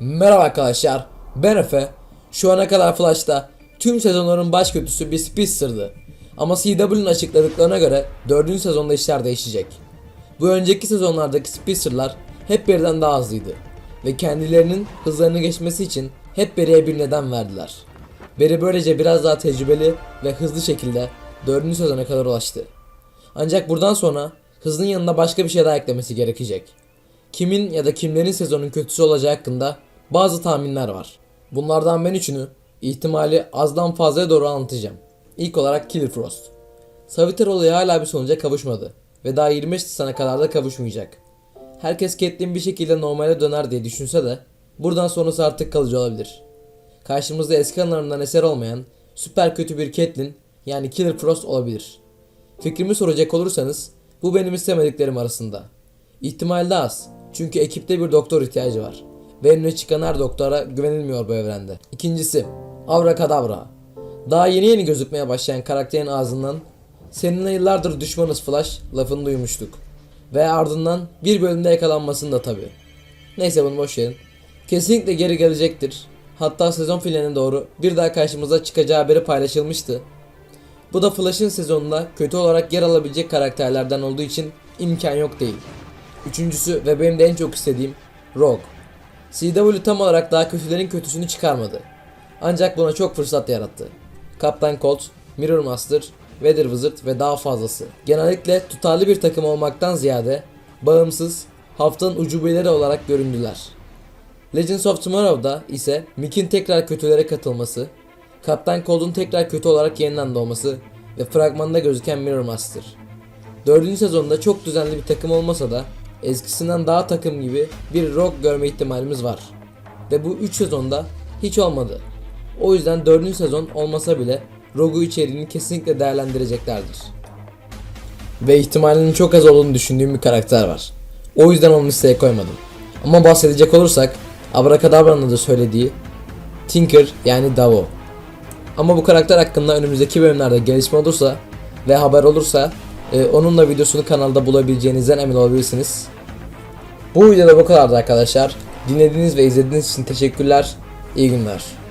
Merhaba arkadaşlar, ben Efe. Şu ana kadar Flash'ta tüm sezonların baş kötüsü bir Speedster'dı. Ama CW'nin açıkladıklarına göre 4. sezonda işler değişecek. Bu önceki sezonlardaki Speedster'lar hep birden daha hızlıydı. Ve kendilerinin hızlarını geçmesi için hep Barry'e bir neden verdiler. Barry böylece biraz daha tecrübeli ve hızlı şekilde 4. sezona kadar ulaştı. Ancak buradan sonra hızın yanında başka bir şey daha eklemesi gerekecek. Kimin ya da kimlerin sezonun kötüsü olacağı hakkında bazı tahminler var. Bunlardan ben üçünü ihtimali azdan fazlaya doğru anlatacağım. İlk olarak Killer Frost. Saviter olayı hala bir sonuca kavuşmadı ve daha 25 Nisan'a kadar da kavuşmayacak. Herkes Catelyn bir şekilde normale döner diye düşünse de buradan sonrası artık kalıcı olabilir. Karşımızda eski anılarından eser olmayan süper kötü bir Catelyn yani Killer Frost olabilir. Fikrimi soracak olursanız bu benim istemediklerim arasında. İhtimal de az. Çünkü ekipte bir doktor ihtiyacı var. Ve önüne çıkan her doktora güvenilmiyor bu evrende. İkincisi, Abracadabra. Daha yeni yeni gözükmeye başlayan karakterin ağzından seninle yıllardır düşmanız Flash lafını duymuştuk. Ve ardından bir bölümde yakalanmasını da tabi. Neyse bunu boş verin. Kesinlikle geri gelecektir. Hatta sezon finaline doğru bir daha karşımıza çıkacağı haberi paylaşılmıştı. Bu da Flash'ın sezonunda kötü olarak yer alabilecek karakterlerden olduğu için imkan yok değil. Üçüncüsü ve benim de en çok istediğim Rogue. CW tam olarak daha kötülerin kötüsünü çıkarmadı. Ancak buna çok fırsat yarattı. Kaptan Colt, Mirror Master, Weather Wizard ve daha fazlası. Genellikle tutarlı bir takım olmaktan ziyade bağımsız, haftanın ucubeleri olarak göründüler. Legends of Tomorrow'da ise Mick'in tekrar kötülere katılması, Kaptan Cold'un tekrar kötü olarak yeniden doğması ve fragmanda gözüken Mirror Master. Dördüncü sezonda çok düzenli bir takım olmasa da eskisinden daha takım gibi bir Rogue görme ihtimalimiz var. Ve bu 3 sezonda hiç olmadı. O yüzden dördüncü sezon olmasa bile Rogu içeriğini kesinlikle değerlendireceklerdir. Ve ihtimalinin çok az olduğunu düşündüğüm bir karakter var. O yüzden onu listeye koymadım. Ama bahsedecek olursak Abracadabra'nın da söylediği Tinker yani Davo. Ama bu karakter hakkında önümüzdeki bölümlerde gelişme olursa ve haber olursa e, onun da videosunu kanalda bulabileceğinizden emin olabilirsiniz. Bu videoda bu kadardı arkadaşlar. Dinlediğiniz ve izlediğiniz için teşekkürler. İyi günler.